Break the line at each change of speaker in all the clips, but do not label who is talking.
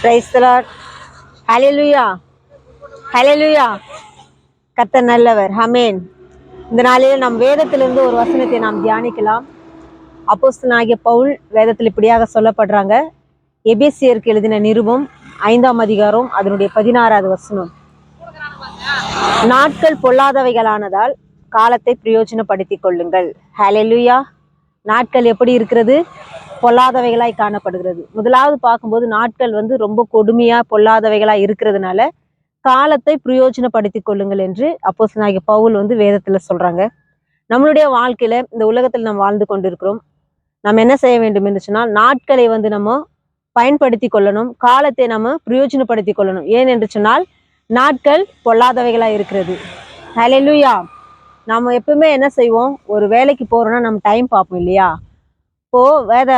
Price Lord ஹalleluya ஹalleluya நல்லவர். ஹமேன் இந்த நாளில் நம் வேதத்திலிருந்து ஒரு வசனத்தை நாம் தியானிக்கலாம். அப்போஸ்தனாகிய பவுல் வேதத்தில் இப்படியாக சொல்லப்படுறாங்க. எபேசியருக்கு எழுதின நிருபம் ஐந்தாம் அதிகாரம் அதனுடைய பதினாறாவது வசனம். நாட்கள் பொல்லாதவைகளானதால் காலத்தை பிரயோஜனப்படுத்திக் கொள்ளுங்கள். ஹலெலுயா நாட்கள் எப்படி இருக்கிறது? பொல்லாதவைகளாய் காணப்படுகிறது. முதலாவது பார்க்கும்போது நாட்கள் வந்து ரொம்ப கொடுமையா பொல்லாதவைகளாய் இருக்கிறதுனால காலத்தை பிரயோஜனப்படுத்தி கொள்ளுங்கள் என்று அப்போஸ்தலனாகிய பவுல் வந்து வேதத்துல சொல்றாங்க. நம்மளுடைய வாழ்க்கையில இந்த உலகத்தில் நாம் வாழ்ந்து கொண்டிருக்கிறோம். நம்ம என்ன செய்ய வேண்டும் என்று சொன்னால் நாட்களை வந்து நம்ம பயன்படுத்தி கொள்ளணும். காலத்தை நம்ம பிரயோஜனப்படுத்தி கொள்ளணும். ஏன் என்று சொன்னால் நாட்கள் பொல்லாதவைகளாக இருக்கிறது. ஹலெலுயா நம்ம எப்பவுமே என்ன செய்வோம்? ஒரு வேலைக்கு போகிறோன்னா நம்ம டைம் பார்ப்போம் இல்லையா? இப்போ வேத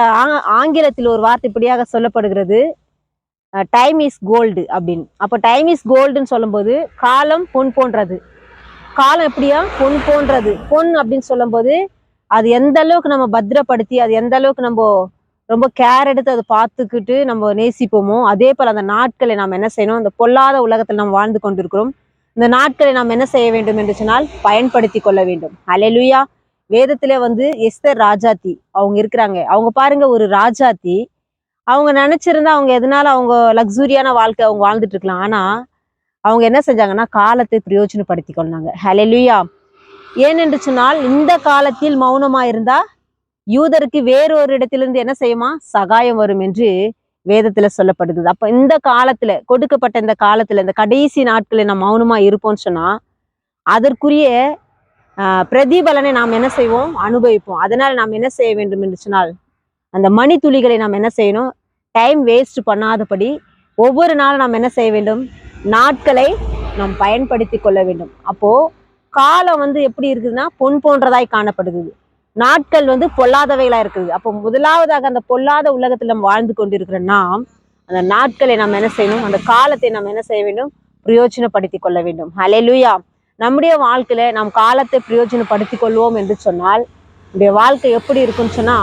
ஆங்கிலத்தில் ஒரு வார்த்தை இப்படியாக சொல்லப்படுகிறது. டைம் இஸ் கோல்டு அப்படின்னு. அப்போ டைம் இஸ் கோல்டுன்னு சொல்லும்போது காலம் பொன் போன்றது. காலம் எப்படியா? பொன் போன்றது. பொன் அப்படின்னு சொல்லும்போது அது எந்த அளவுக்கு நம்ம பத்திரப்படுத்தி அது எந்த அளவுக்கு நம்ம ரொம்ப கேர் எடுத்து அதை பார்த்துக்கிட்டு நம்ம நேசிப்போமோ அதே போல் அந்த நாட்களை நாம் என்ன செய்யணும்? அந்த பொல்லாத உலகத்தில் நாம் வாழ்ந்து கொண்டிருக்கிறோம். இந்த நாட்களை நாம் என்ன செய்ய வேண்டும் என்று சொன்னால் பயன்படுத்தி கொள்ள வேண்டும். அலையிலுயா வேதத்திலே வந்து எஸ்தர் ராஜாத்தி அவங்க இருக்கிறாங்க. அவங்க பாருங்க ஒரு ராஜாத்தி. அவங்க நினைச்சிருந்தா அவங்க எதனால அவங்க லக்ஸூரியான வாழ்க்கை அவங்க வாழ்ந்துட்டு இருக்கலாம். ஆனா அவங்க என்ன செஞ்சாங்கன்னா காலத்தை பிரயோஜனப்படுத்தி கொண்டாங்க. ஹலெலுயா ஏனென்று சொன்னால் இந்த காலத்தில் மௌனமா இருந்தா யூதருக்கு வேறொரு இடத்திலிருந்து என்ன செய்யுமா? சகாயம் வரும் என்று வேதத்துல சொல்லப்படுது அப்ப இந்த காலத்துல கொடுக்கப்பட்ட இந்த காலத்துல இந்த கடைசி நாட்களில் நம்ம மௌனமா இருப்போம்னு சொன்னா அதற்குரிய பிரதிபலனை நாம் என்ன செய்வோம்? அனுபவிப்போம். அதனால் நாம் என்ன செய்ய வேண்டும் என்று சொன்னால் அந்த மணித்துளிகளை நாம் என்ன செய்யணும்? டைம் வேஸ்ட் பண்ணாதபடி ஒவ்வொரு நாளும் நாம் என்ன செய்ய வேண்டும்? நாட்களை நாம் பயன்படுத்தி கொள்ள வேண்டும். அப்போ காலம் வந்து எப்படி இருக்குதுன்னா பொன் போன்றதாய் காணப்படுது நாட்கள் வந்து பொல்லாதவைகளாக இருக்குது. அப்போ முதலாவதாக அந்த பொல்லாத உலகத்தில் நம்ம வாழ்ந்து கொண்டிருக்கிற நாம் அந்த நாட்களை நாம் என்ன செய்யணும்? அந்த காலத்தை நாம் என்ன செய்ய வேண்டும்? பிரயோஜனப்படுத்தி கொள்ள வேண்டும். ஹalleluya நம்முடைய வாழ்க்கையில நாம் காலத்தை பிரயோஜனப்படுத்தி கொள்வோம் என்று சொன்னால் நம்முடைய வாழ்க்கை எப்படி இருக்கும்னு சொன்னா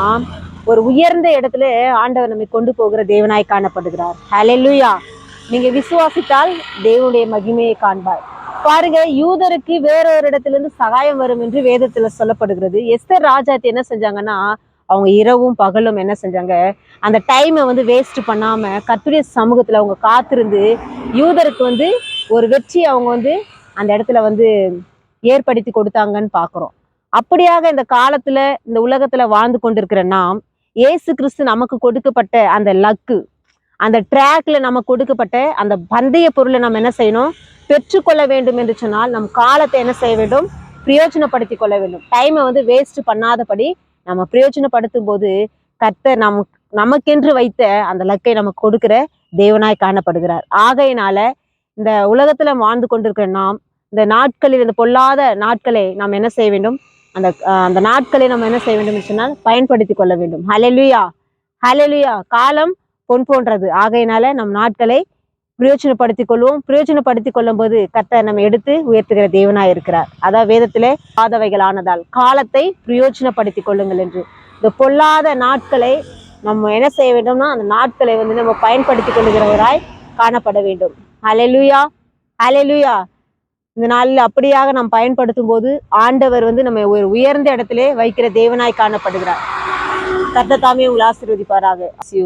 ஒரு உயர்ந்த இடத்துல ஆண்டவர் நம்மை கொண்டு போகிற தேவனாய் காணப்படுகிறார். ஹலெலுயா நீங்க விசுவாசித்தால் தேவனுடைய மகிமையை காண்பார். பாருங்க யூதருக்கு வேறொரு இடத்திலிருந்து சகாயம் வரும் என்று வேதத்துல சொல்லப்படுகிறது. எஸ்தர் ராஜாத்தி என்ன செஞ்சாங்கன்னா அவங்க இரவும் பகலும் என்ன செஞ்சாங்க அந்த டைமை வந்து வேஸ்ட் பண்ணாம கத்துடைய சமூகத்துல அவங்க காத்திருந்து யூதருக்கு வந்து ஒரு வெற்றி அவங்க வந்து அந்த இடத்துல வந்து ஏற்படுத்தி கொடுத்தாங்கன்னு பார்க்குறோம். அப்படியாக இந்த காலத்துல இந்த உலகத்துல வாழ்ந்து கொண்டிருக்கிற நாம் ஏசு கிறிஸ்து நமக்கு கொடுக்கப்பட்ட அந்த லக்கு அந்த ட்ராக்ல நமக்கு கொடுக்கப்பட்ட அந்த பந்தய பொருளை நம்ம என்ன செய்யணும்? பெற்றுக்கொள்ள வேண்டும் என்று சொன்னால் நம் காலத்தை என்ன செய்ய வேண்டும்? பிரயோஜனப்படுத்தி கொள்ள வேண்டும். டைமை வந்து வேஸ்ட் பண்ணாதபடி நம்ம பிரயோஜனப்படுத்தும் போது கர்த்தர் நம் நமக்கென்று வைத்த அந்த லக்கை நமக்கு கொடுக்கிற தேவனாய் காணப்படுகிறார். ஆகையினால இந்த உலகத்துல வாழ்ந்து கொண்டிருக்கிற நாம் இந்த நாட்களில் இந்த பொல்லாத நாட்களை நாம் என்ன செய்ய வேண்டும்? அந்த அந்த நாட்களை நம்ம என்ன செய்ய வேண்டும் என்று சொன்னால் பயன்படுத்தி கொள்ள வேண்டும். ஹலெலுயா ஹலெலுயா காலம் பொன் போன்றது. ஆகையினால நம் நாட்களை பிரயோஜனப்படுத்தி கொள்வோம். பிரயோஜனப்படுத்தி கொள்ளும் போது கத்தை நம்ம எடுத்து உயர்த்துகிற தேவனாய் இருக்கிறார். அதான் வேதத்திலே பாதவைகள் ஆனதால் காலத்தை பிரயோஜனப்படுத்தி கொள்ளுங்கள் என்று. இந்த பொல்லாத நாட்களை நம்ம என்ன செய்ய வேண்டும்னா அந்த நாட்களை வந்து நம்ம பயன்படுத்தி கொள்ளுகிறவராய் காணப்பட வேண்டும். அலெலுயா அலெலுயா இந்த நாளில் அப்படியாக நாம் பயன்படுத்தும் போது ஆண்டவர் வந்து நம்ம ஒரு உயர்ந்த இடத்திலே வைக்கிற தேவனாய் காணப்படுகிறார் கர்த்தர் தாமே உங்களை ஆசீர்வதிப்பாராக See.